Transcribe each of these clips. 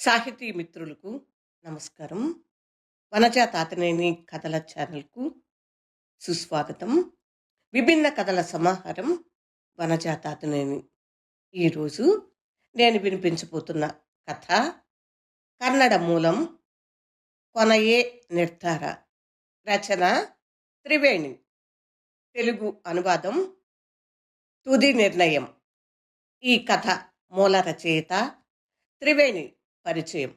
సాహితీ మిత్రులకు నమస్కారం. వనజా తాతనేని కథల ఛానల్కు సుస్వాగతం. విభిన్న కథల సమాహారం వనజా తాతనేని. ఈరోజు నేను వినిపించబోతున్న కథ కన్నడ మూలం కొనయే నిర్ధార. రచన త్రివేణి. తెలుగు అనువాదం తుది నిర్ణయం. ఈ కథ మూల రచయిత త్రివేణి. పరిచయం.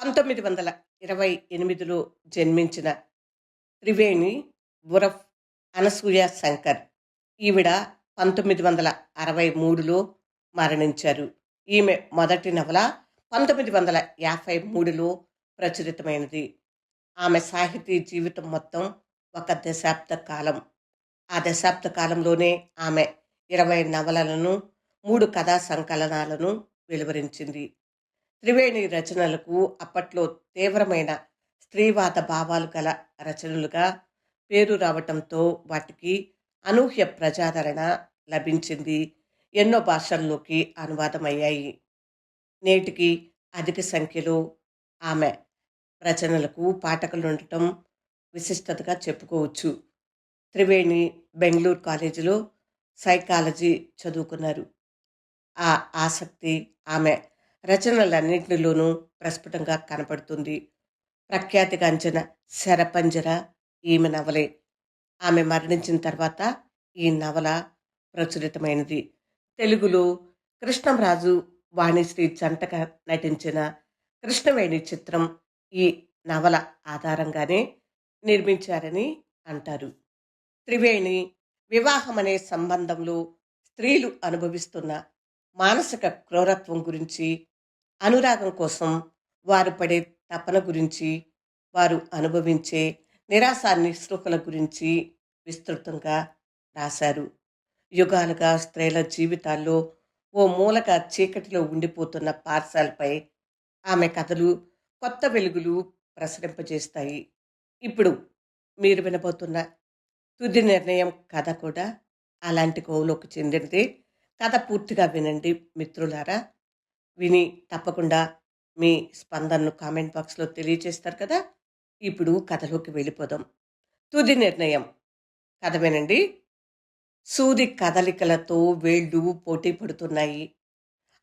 పంతొమ్మిది వందల ఇరవై ఎనిమిదిలో జన్మించిన త్రివేణి బురఫ్ అనసూయ శంకర్. ఈవిడ పంతొమ్మిది వందల అరవై మూడులో మరణించారు. ఈమె మొదటి నవల పంతొమ్మిది వందల యాభై మూడులో ప్రచురితమైనది. ఆమె సాహితీ జీవితం మొత్తం ఒక దశాబ్ద కాలం. ఆ దశాబ్ద కాలంలోనే ఆమె ఇరవై నవలలను మూడు కథా సంకలనాలను వెలువరించింది. త్రివేణి రచనలకు అప్పట్లో తీవ్రమైన స్త్రీవాద భావాలు గల రచనలుగా పేరు రావటంతో వాటికి అనూహ్య ప్రజాదరణ లభించింది. ఎన్నో భాషల్లోకి అనువాదమయ్యాయి. నేటికి అధిక సంఖ్యలో ఆమె రచనలకు పాఠకులు ఉండటం విశిష్టతగా చెప్పుకోవచ్చు. త్రివేణి బెంగళూరు కాలేజీలో సైకాలజీ చదువుకున్నారు. ఆ ఆసక్తి ఆమె రచనలన్నింటిలోనూ ప్రస్ఫుటంగా కనపడుతుంది. ప్రఖ్యాతిగాంచిన శరపంజర ఈమె నవలే. ఆమె మరణించిన తర్వాత ఈ నవల ప్రచురితమైనది. తెలుగులో కృష్ణంరాజు వాణిశ్రీ జంటగా నటించిన కృష్ణవేణి చిత్రం ఈ నవల ఆధారంగానే నిర్మించారని అంటారు. త్రివేణి వివాహం అనే సంబంధంలో స్త్రీలు అనుభవిస్తున్న మానసిక క్రూరత్వం గురించి అనురాగం కోసం వారు పడే తపన గురించి వారు అనుభవించే నిరాశ నిస్పృహల గురించి విస్తృతంగా రాశారు. యుగాలుగా స్త్రీల జీవితాల్లో ఓ మూలక చీకటిలో ఉండిపోతున్న పార్శాలపై ఆమె కథలు కొత్త వెలుగులు ప్రసరింపజేస్తాయి. ఇప్పుడు మీరు వినబోతున్న తుది నిర్ణయం కథ కూడా అలాంటి కోవులోకి చెందినది. కథ పూర్తిగా వినండి మిత్రులారా. విని తప్పకుండా మీ స్పందనను కామెంట్ బాక్స్లో తెలియజేస్తారు కదా! ఇప్పుడు కథలోకి వెళ్ళిపోదాం. తుది నిర్ణయం. కథ వినండి సూది కదలికలతో వేళ్ళు పోటీ పడుతున్నాయి.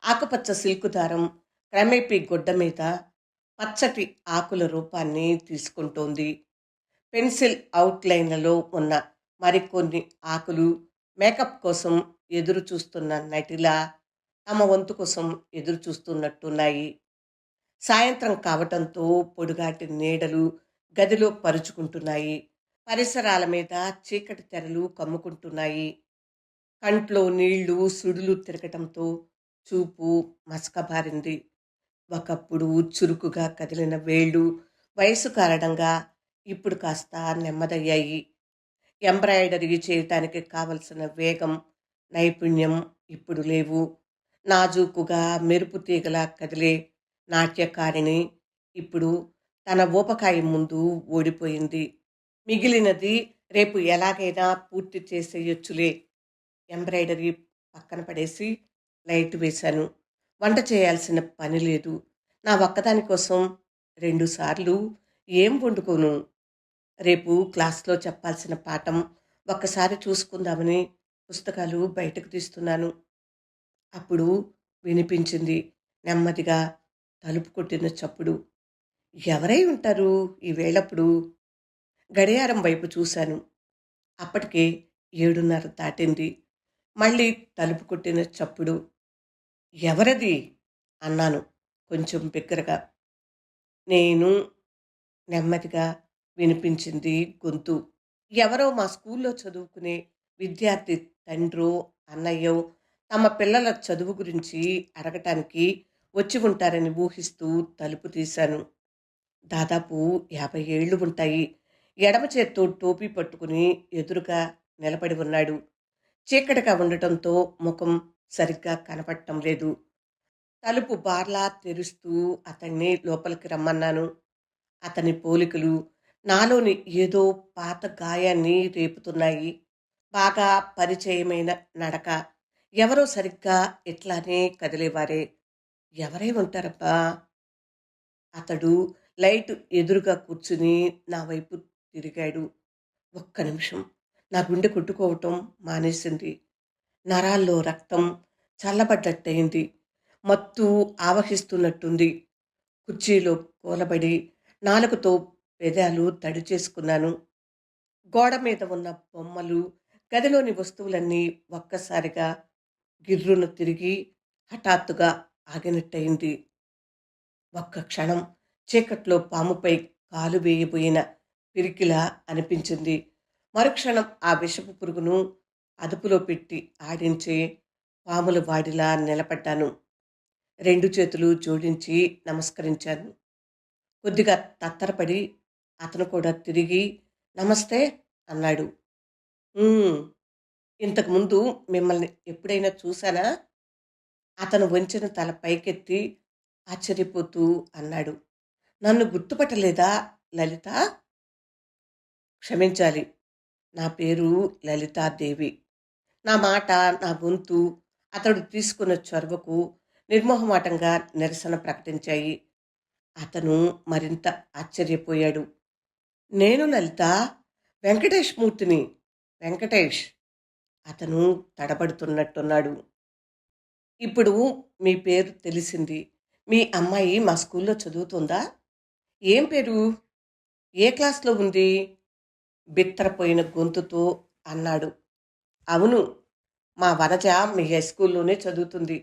ఆకుపచ్చ సిల్కు దారం క్రమేపీ గుడ్డ మీద పచ్చటి ఆకుల రూపాన్ని తీసుకుంటోంది. పెన్సిల్ అవుట్లైన్లలో ఉన్న మరికొన్ని ఆకులు మేకప్ కోసం ఎదురు చూస్తున్న నటిలా తమ వంతు కోసం ఎదురు చూస్తున్నట్టున్నాయి. సాయంత్రం కావటంతో పొడుగాటి నీడలు గదిలో పరుచుకుంటున్నాయి. పరిసరాల మీద చీకటి తెరలు కమ్ముకుంటున్నాయి. కంట్లో నీళ్ళు సుడులు తిరగటంతో చూపు మసకబారింది. ఒకప్పుడు చురుకుగా కదిలిన వేళ్ళు వయసు కారణంగా ఇప్పుడు కాస్త నెమ్మదయ్యాయి. ఎంబ్రాయిడరీ చేయటానికి కావలసిన వేగం నైపుణ్యం ఇప్పుడు లేవు. నాజూకుగా మెరుపు తీగలా కదిలే నాట్యకారిణి ఇప్పుడు తన ఊపకాయ ముందు ఓడిపోయింది. మిగిలినది రేపు ఎలాగైనా పూర్తి చేసేయొచ్చులే. ఎంబ్రాయిడరీ పక్కన పడేసి లైట్ వేశాను. వంట చేయాల్సిన పని లేదు. నా ఒక్కదాని కోసం రెండుసార్లు ఏం వండుకోను? రేపు క్లాస్లో చెప్పాల్సిన పాఠం ఒక్కసారి చూసుకుందామని పుస్తకాలు బయటకు తీస్తున్నాను. అప్పుడు వినిపించింది నెమ్మదిగా తలుపు కొట్టిన చప్పుడు. ఎవరై ఉంటారు ఈ వేళప్పుడు? గడియారం వైపు చూశాను. అప్పటికే ఏడున్నర దాటింది. మళ్ళీ తలుపు కొట్టిన చప్పుడు. ఎవరది? అన్నాను కొంచెం బిగ్గరగా. నేను నెమ్మదిగా వినిపించింది గొంతు. ఎవరో మా స్కూల్లో చదువుకునే విద్యార్థి తండ్రో అన్నయ్యో తమ పిల్లల చదువు గురించి అడగటానికి వచ్చి ఉంటారని ఊహిస్తూ తలుపు తీశాను. దాదాపు యాభై ఏళ్ళు ఉంటాయి. ఎడమ చేత్తో టోపీ పట్టుకుని ఎదురుగా నిలబడి ఉన్నాడు. చీకటిగా ఉండటంతో ముఖం సరిగ్గా కనపడటం లేదు. తలుపు బార్లా తెరుస్తూ అతన్ని లోపలికి రమ్మన్నాను. అతని పోలికలు నాలోని ఏదో పాత గాయాన్ని రేపుతున్నాయి. బాగా పరిచయమైన నడక ఎవరో సరిగ్గా ఇట్లానే కదిలేవారే. ఎవరై ఉంటారబ్బా? అతడు లైట్ ఎదురుగా కూర్చుని నా వైపు తిరిగాడు. ఒక్క నిమిషం. నా గుండె కొట్టుకోవటం మానేసింది. నరాల్లో రక్తం చల్లబడ్డట్టయింది. మత్తు ఆవహిస్తున్నట్టుంది. కుర్చీలో కూలబడి నాలుకతో పెదాలు తడి చేసుకున్నాను. గోడ మీద ఉన్న బొమ్మలు గదిలోని వస్తువులన్నీ ఒక్కసారిగా గిర్రును తిరిగి హఠాత్తుగా ఆగినట్టయింది. ఒక్క క్షణం చీకట్లో పాముపై కాలు వేయబోయిన పిరికిలా అనిపించింది. మరుక్షణం ఆ విషపు పురుగును అదుపులో పెట్టి ఆడించే పాముల వాడిలా నిలబడ్డాను. రెండు చేతులు జోడించి నమస్కరించాను. కొద్దిగా తత్తరపడి అతను కూడా తిరిగి నమస్తే అన్నాడు. ఇంతకుముందు మిమ్మల్ని ఎప్పుడైనా చూశానా అతను వంచిన తల పైకెత్తి ఆశ్చర్యపోతూ అన్నాడు. నన్ను గుర్తుపట్టలేదా లలిత? క్షమించాలి. నా పేరు లలితాదేవి. నా మాట నా గొంతు అతడు తీసుకున్న చొరవకు నిర్మోహమాటంగా నిరసన ప్రకటించాయి. అతను మరింత ఆశ్చర్యపోయాడు. నేను లలిత వెంకటేష్ మూర్తిని. వెంకటేష్! అతను తడబడుతున్నట్టున్నాడు. ఇప్పుడు మీ పేరు తెలిసింది. మీ అమ్మాయి మా స్కూల్లో చదువుతుందా? ఏం పేరు? ఏ క్లాస్లో ఉంది? బిత్తరపోయిన గొంతుతో అన్నాడు. అవును మా వనజ మీ హై స్కూల్లోనే చదువుతుంది.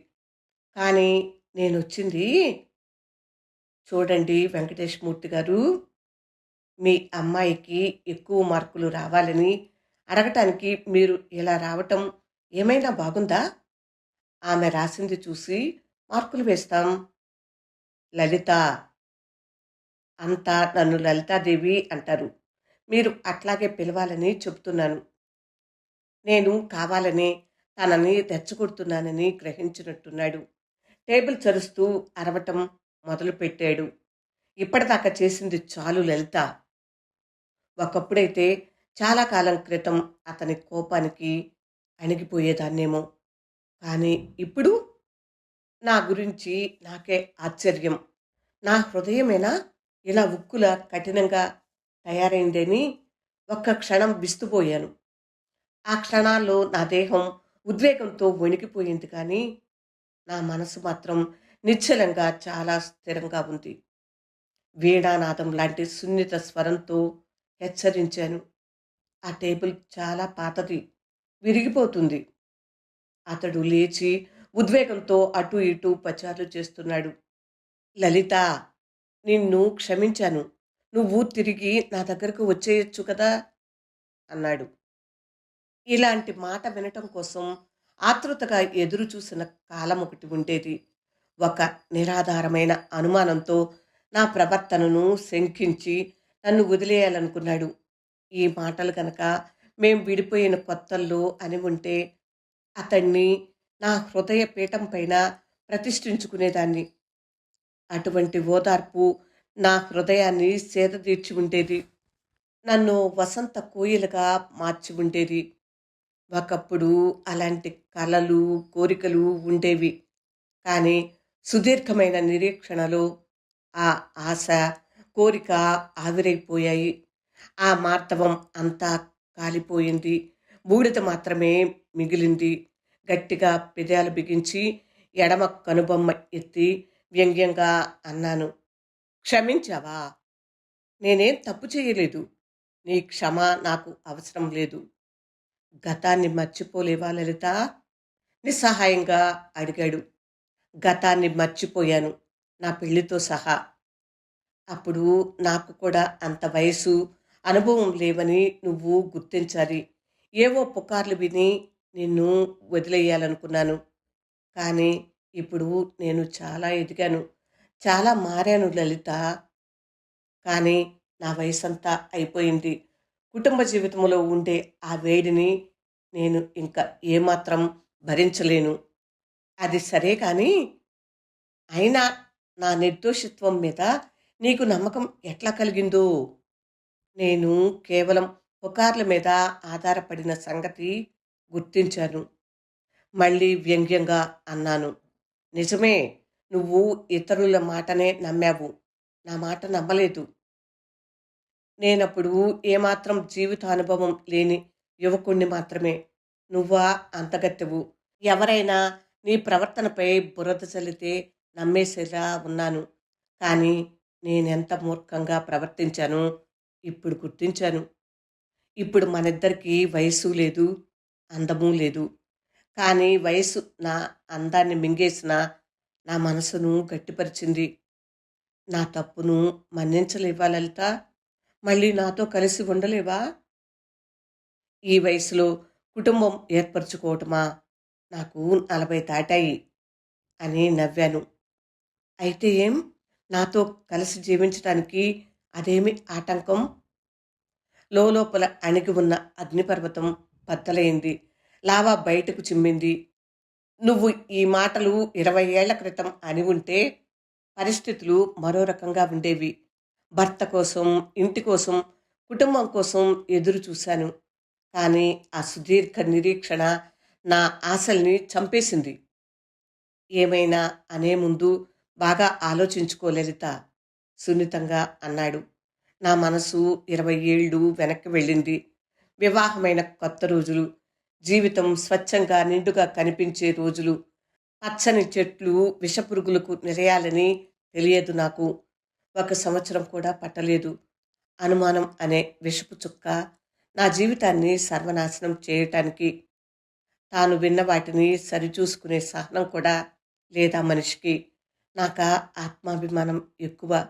కానీ నేను వచ్చింది చూడండి వెంకటేష్ మూర్తి గారు మీ అమ్మాయికి ఎక్కువ మార్కులు రావాలని అడగటానికి మీరు ఇలా రావటం ఏమైనా బాగుందా? ఆమె రాసింది చూసి మార్కులు వేస్తాం. లలిత అంతా నన్ను లలితాదేవి అంటారు. మీరు అట్లాగే పిలవాలని చెబుతున్నాను. నేను కావాలని తనని రెచ్చగొడుతున్నానని గ్రహించినట్టున్నాడు. టేబుల్ చరుస్తూ అరవటం మొదలుపెట్టాడు. ఇప్పటిదాకా చేసింది చాలు లలిత. ఒకప్పుడైతే చాలా కాలం క్రితం అతని కోపానికి అణిగిపోయేదాన్నేమో కానీ ఇప్పుడు నా గురించి నాకే ఆశ్చర్యం. నా హృదయమేనా ఇలా ఉక్కుల కఠినంగా తయారైందని ఒక్క క్షణం విస్తుపోయాను ఆ క్షణాల్లో నా దేహం ఉద్వేగంతో వణికిపోయింది కానీ నా మనసు మాత్రం నిశ్చలంగా చాలా స్థిరంగా ఉంది. వీణానాదం లాంటి సున్నిత స్వరంతో హెచ్చరించాను. ఆ టేబుల్ చాలా పాతది. విరిగిపోతుంది. అతడు లేచి ఉద్వేగంతో అటు ఇటు పచారులు చేస్తున్నాడు. లలిత నిన్ను క్షమించాను. నువ్వు తిరిగి నా దగ్గరకు వచ్చేయచ్చు కదా? అన్నాడు. ఇలాంటి మాట వినటం కోసం ఆతృతగా ఎదురు చూసిన కాలం ఒకటి ఉండేది. ఒక నిరాధారమైన అనుమానంతో నా ప్రవర్తనను శంకించి నన్ను వదిలేయాలనుకున్నాడు. ఈ మాటలు కనుక మేం విడిపోయిన కొత్తల్లో అని ఉంటే అతన్ని నా హృదయ పీఠం పైన ప్రతిష్ఠించుకునేదాన్ని. అటువంటి ఓదార్పు నా హృదయాన్ని సేదతీర్చి ఉండేది. నన్ను వసంత కోయిలుగా మార్చి ఉండేది. ఒకప్పుడు అలాంటి కలలు కోరికలు ఉండేవి. కానీ సుదీర్ఘమైన నిరీక్షణలో ఆ ఆశ కోరిక ఆవిరైపోయాయి. ఆ మార్తవం అంతా కాలిపోయింది. బూడిద మాత్రమే మిగిలింది. గట్టిగా పెదాలు బిగించి ఎడమ కనుబొమ్మ ఎత్తి వ్యంగ్యంగా అన్నాను క్షమించావా? నేనేం తప్పు చేయలేదు. నీ క్షమ నాకు అవసరం లేదు. గతాన్ని మర్చిపోలేవా లలిత? నిస్సహాయంగా అడిగాడు. గతాన్ని మర్చిపోయాను నా పెళ్ళితో సహా. అప్పుడు నాకు కూడా అంత వయసు అనుభవం లేవని నువ్వు గుర్తించాలి. ఏవో పుకార్లు విని నిన్ను వదిలేయాలనుకున్నాను. కానీ ఇప్పుడు నేను చాలా ఎదిగాను. చాలా మారాను లలిత. కానీ నా వయసంతా అయిపోయింది. కుటుంబ జీవితంలో ఉండే ఆ వేడిని నేను ఇంకా ఏమాత్రం భరించలేను. అది సరే కానీ అయినా నా నిర్దోషిత్వం మీద నీకు నమ్మకం ఎట్లా కలిగిందో? నేను కేవలం పుకార్ల మీద ఆధారపడిన సంగతి గుర్తించాను. మళ్ళీ వ్యంగ్యంగా అన్నాను. నిజమే నువ్వు ఇతరుల మాటనే నమ్మావు. నా మాట నమ్మలేదు. నేనప్పుడు ఏమాత్రం జీవితానుభవం లేని యువకుణ్ణి మాత్రమే. నువ్వా అంతగత్తెవు. ఎవరైనా నీ ప్రవర్తనపై బురద చల్లితే నమ్మేసేలా ఉన్నాను. కానీ నేనెంత మూర్ఖంగా ప్రవర్తించాను? ఇప్పుడు గుర్తించాను. ఇప్పుడు మనిద్దరికీ వయసు లేదు అందము లేదు. కానీ వయసు నా అందాన్ని మింగేసిన నా మనసును గట్టిపరిచింది. నా తప్పును మన్నించలేవా లలిత మళ్ళీ నాతో కలిసి ఉండలేవా? ఈ వయసులో కుటుంబం ఏర్పరచుకోవటమా? నాకు నలభై దాటాయి అని నవ్వాను. అయితే ఏం? నాతో కలిసి జీవించడానికి అదేమి ఆటంకం? లోపల అణిగి ఉన్న అగ్నిపర్వతం బద్దలైంది. లావా బయటకు చిమ్మింది. నువ్వు ఈ మాటలు ఇరవై ఏళ్ళ క్రితం అని ఉంటే పరిస్థితులు మరో రకంగా ఉండేవి. భర్త కోసం ఇంటి కోసం కుటుంబం కోసం ఎదురు చూశాను. కానీ ఆ సుదీర్ఘ నిరీక్షణ నా ఆశల్ని చంపేసింది. ఏమైనా అనే ముందు బాగా ఆలోచించుకో సున్నితంగా అన్నాడు. నా మనసు ఇరవై ఏళ్ళు వెనక్కి వెళ్ళింది. వివాహమైన కొత్త రోజులు జీవితం స్వచ్ఛంగా నిండుగా కనిపించే రోజులు పచ్చని చెట్లు విషపురుగులకు నిలయాలని తెలియదు నాకు. ఒక సంవత్సరం కూడా పట్టలేదు. అనుమానం అనే విషపు చుక్క నా జీవితాన్ని సర్వనాశనం చేయటానికి తాను విన్న వాటిని సరిచూసుకునే సహనం కూడా లేదా మనిషికి. నాక ఆత్మాభిమానం ఎక్కువ.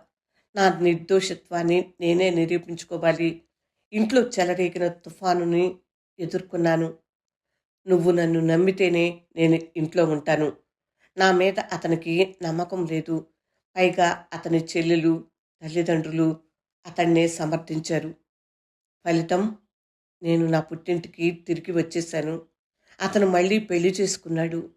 నా నిర్దోషత్వాన్ని నేనే నిరూపించుకోవాలి. ఇంట్లో చెలరేగిన తుఫానుని ఎదుర్కొన్నాను. నువ్వు నన్ను నమ్మితేనే నేను ఇంట్లో ఉంటాను. నా మీద అతనికి నమ్మకం లేదు. పైగా అతని చెల్లెలు తల్లిదండ్రులు అతన్నే సమర్థించారు. ఫలితం నేను నా పుట్టింటికి తిరిగి వచ్చేశాను. అతను మళ్ళీ పెళ్ళి చేసుకున్నాడు.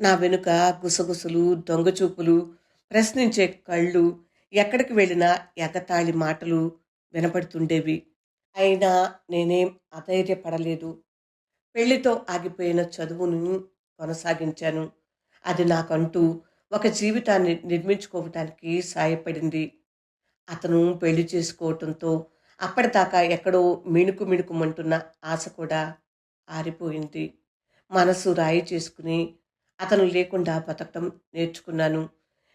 నా వెనుక గుసగుసలు దొంగచూపులు ప్రశ్నించే కళ్ళు ఎక్కడికి వెళ్ళినా ఎగతాళి మాటలు వినపడుతుండేవి. అయినా నేనేం అధైర్యపడలేదు. పెళ్ళితో ఆగిపోయిన చదువును కొనసాగించాను. అది నాకంటూ ఒక జీవితాన్ని నిర్మించుకోవటానికి సాయపడింది. అతను పెళ్ళి చేసుకోవటంతో అప్పటిదాకా ఎక్కడో మిణుకు మిణుకుమంటున్న ఆశ కూడా ఆరిపోయింది. మనసు రాయి చేసుకుని అతను లేకుండా బతకటం నేర్చుకున్నాను.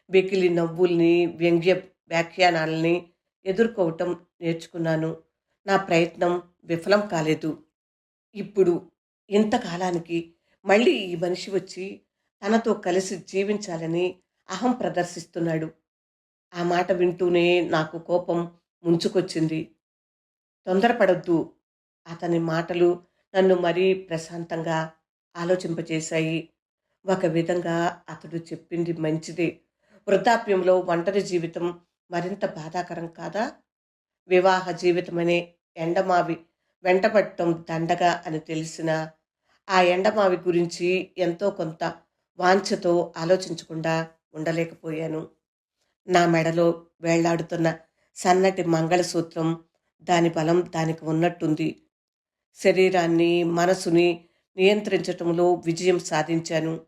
వెకిలి నవ్వుల్ని వ్యంగ్య వ్యాఖ్యానాలని ఎదుర్కోవటం నేర్చుకున్నాను. నా ప్రయత్నం విఫలం కాలేదు. ఇప్పుడు ఇంతకాలానికి మళ్ళీ ఈ మనిషి వచ్చి తనతో కలిసి జీవించాలని అహం ప్రదర్శిస్తున్నాడు. ఆ మాట వింటూనే నాకు కోపం ముంచుకొచ్చింది. తొందరపడొద్దు. అతని మాటలు నన్ను మరీ ప్రశాంతంగా ఆలోచింపజేశాయి. ఒక విధంగా అతడు చెప్పింది మంచిదే. వృద్ధాప్యంలో ఒంటరి జీవితం మరింత బాధాకరం కాదా? వివాహ జీవితమనే ఎండమావి వెంటపడటం దండగా అని తెలిసిన ఆ ఎండమావి గురించి ఎంతో కొంత వాంఛతో ఆలోచించకుండా ఉండలేకపోయాను. నా మెడలో వేళ్ళాడుతున్న సన్నటి మంగళసూత్రం దాని బలం దానికి ఉన్నట్టుంది. శరీరాన్ని మనసుని నియంత్రించటంలో విజయం సాధించాను.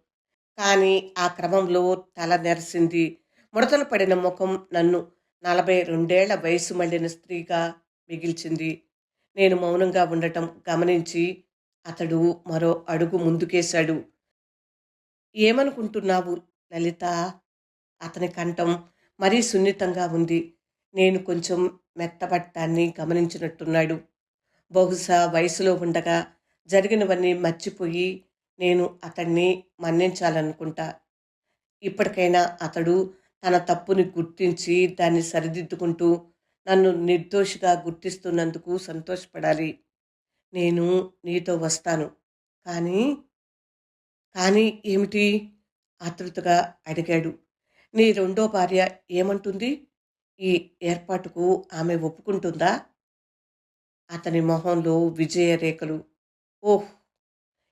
కానీ ఆ క్రమంలో తల నెరసింది. ముడతలు పడిన ముఖం నన్ను నలభై రెండేళ్ళ వయసు మళ్ళిన స్త్రీగా మిగిల్చింది. నేను మౌనంగా ఉండటం గమనించి అతడు మరో అడుగు ముందుకేశాడు. ఏమనుకుంటున్నావు లలిత? అతని కంఠం మరీ సున్నితంగా ఉంది. నేను కొంచెం మెత్తబట్టాన్ని గమనించినట్టున్నాడు. బహుశా వయసులో ఉండగా జరిగినవన్నీ మర్చిపోయి నేను అతన్ని మన్నించాలనుకుంటా. ఇప్పటికైనా అతడు తన తప్పుని గుర్తించి దాన్ని సరిదిద్దుకుంటూ నన్ను నిర్దోషిగా గుర్తిస్తున్నందుకు సంతోషపడాలి. నేను నీతో వస్తాను. కానీ కానీ ఏమిటి? ఆతృతగా అడిగాడు. నీ రెండో భార్య ఏమంటుంది? ఈ ఏర్పాటుకు ఆమె ఒప్పుకుంటుందా? అతని మొహంలో విజయ రేఖలు ఓహ్!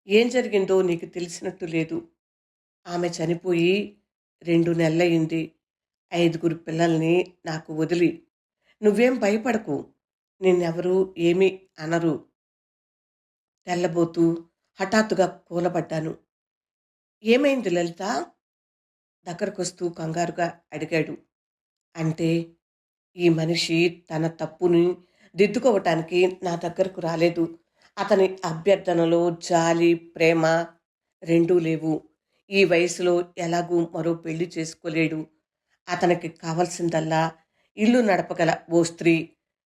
ఏం జరిగిందో నీకు తెలిసినట్టు లేదు. ఆమె చనిపోయి రెండు నెలలయ్యింది. ఐదుగురు పిల్లల్ని నాకు వదిలి. నువ్వేం భయపడకు. నిన్నెవరూ ఏమీ అనరు. తెల్లబోతూ హఠాత్తుగా కూలబడ్డాను. ఏమైంది లలిత? దగ్గరకొస్తూ కంగారుగా అడిగాడు. అంటే ఈ మనిషి తన తప్పుని దిద్దుకోవటానికి నా దగ్గరకు రాలేదు. అతని అభ్యర్థనలో జాలి ప్రేమ రెండూ లేవు. ఈ వయసులో ఎలాగూ మరో పెళ్ళి చేసుకోలేడు. అతనికి కావలసిందల్లా ఇల్లు నడపగల ఓ స్త్రీ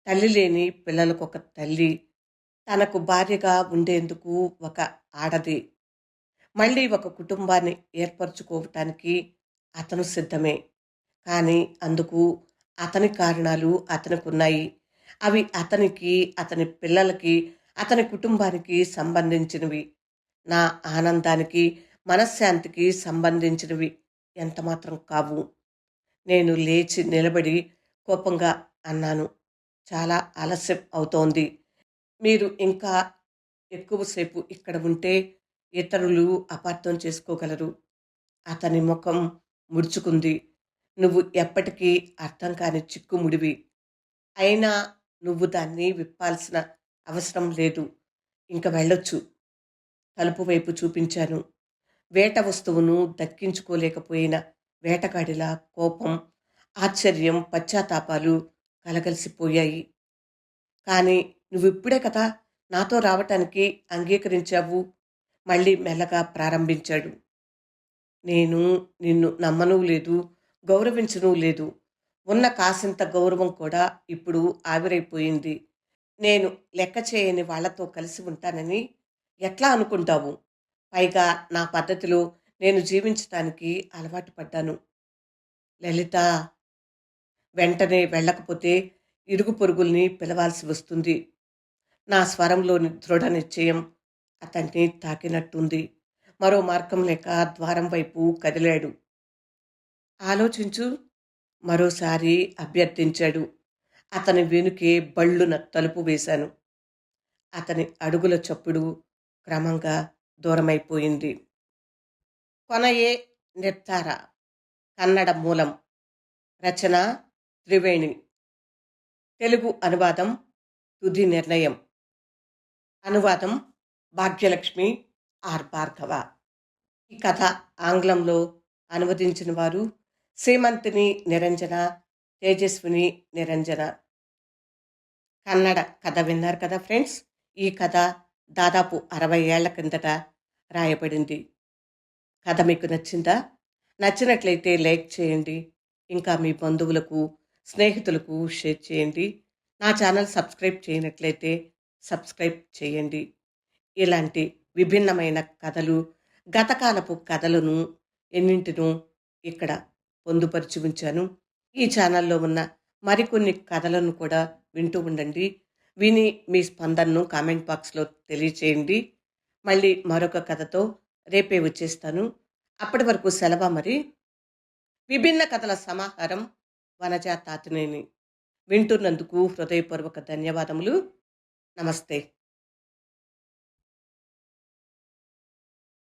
తల్లి లేని పిల్లలకొక తల్లి తనకు భార్యగా ఉండేందుకు ఒక ఆడది. మళ్ళీ ఒక కుటుంబాన్ని ఏర్పరచుకోవటానికి అతను సిద్ధమే. కానీ అందుకు అతని కారణాలు అతనికి ఉన్నాయి అవి అతనికి అతని పిల్లలకి అతని కుటుంబానికి సంబంధించినవి నా ఆనందానికి మనశ్శాంతికి సంబంధించినవి ఎంతమాత్రం కావు. నేను లేచి నిలబడి కోపంగా అన్నాను. చాలా ఆలస్యం అవుతోంది. మీరు ఇంకా ఎక్కువసేపు ఇక్కడ ఉంటే ఇతరులు అపార్థం చేసుకోగలరు. అతని ముఖం ముడుచుకుంది. నువ్వు ఎప్పటికీ అర్థం కాని చిక్కుముడివి. అయినా నువ్వు దాన్ని విప్పాల్సిన అవసరం లేదు. ఇంక వెళ్ళొచ్చు. తలుపు వైపు చూపించాను. వేట వస్తువును దక్కించుకోలేకపోయిన వేటగాడిలా కోపం ఆశ్చర్యం పశ్చాత్తాపాలు కలగలిసిపోయాయి. కానీ నువ్విప్పుడే కదా నాతో రావటానికి అంగీకరించావు? మళ్ళీ మెల్లగా ప్రారంభించాడు. నేను నిన్ను నమ్మను లేదు గౌరవించను లేదు. ఉన్న కాసింత గౌరవం కూడా ఇప్పుడు ఆవిరైపోయింది. నేను లెక్క చేయని వాళ్ళతో కలిసి ఉంటానని ఎట్లా అనుకుంటావు? పైగా నా పద్ధతిలో నేను జీవించటానికి అలవాటు పడ్డాను. లలిత వెంటనే వెళ్ళకపోతే ఇరుగు పొరుగుల్ని పిలవాల్సి వస్తుంది. నా స్వరంలోని దృఢ నిశ్చయం అతన్ని తాకినట్టుంది. మరో మార్గం లేక ద్వారం వైపు కదిలాడు. ఆలోచించు మరోసారి అభ్యర్థించాడు. అతని వెనుకే బళ్ళున తలుపు వేశాను. అతని అడుగుల చప్పుడు క్రమంగా దూరమైపోయింది. కొనయే నిర్ధార కన్నడ మూలం రచన త్రివేణి. తెలుగు అనువాదం తుది నిర్ణయం. అనువాదం భాగ్యలక్ష్మి ఆర్ భార్గవ. ఈ కథ ఆంగ్లంలో అనువదించిన వారు శ్రీమంతిని నిరంజన తేజస్విని నిరంజన. కన్నడ కథ విన్నారు కదా ఫ్రెండ్స్? ఈ కథ దాదాపు అరవై ఏళ్ళ కిందట రాయబడింది. కథ మీకు నచ్చిందా? నచ్చినట్లయితే లైక్ చేయండి. ఇంకా మీ బంధువులకు స్నేహితులకు షేర్ చేయండి. నా ఛానల్ సబ్స్క్రైబ్ చేయనట్లయితే సబ్స్క్రైబ్ చేయండి. ఇలాంటి విభిన్నమైన కథలు గతకాలపు కథలను ఎన్నింటినో ఇక్కడ పొందుపరిచి ఉంచాను. ఈ ఛానల్లో ఉన్న మరికొన్ని కథలను కూడా వింటూ ఉండండి. విని మీ స్పందనను కామెంట్ బాక్స్లో తెలియచేయండి. మళ్ళీ మరొక కథతో రేపే వచ్చేస్తాను. అప్పటి వరకు సెలవు మరి? విభిన్న కథల సమాహారం వనజా తాతినేని వింటున్నందుకు హృదయపూర్వక ధన్యవాదములు. నమస్తే.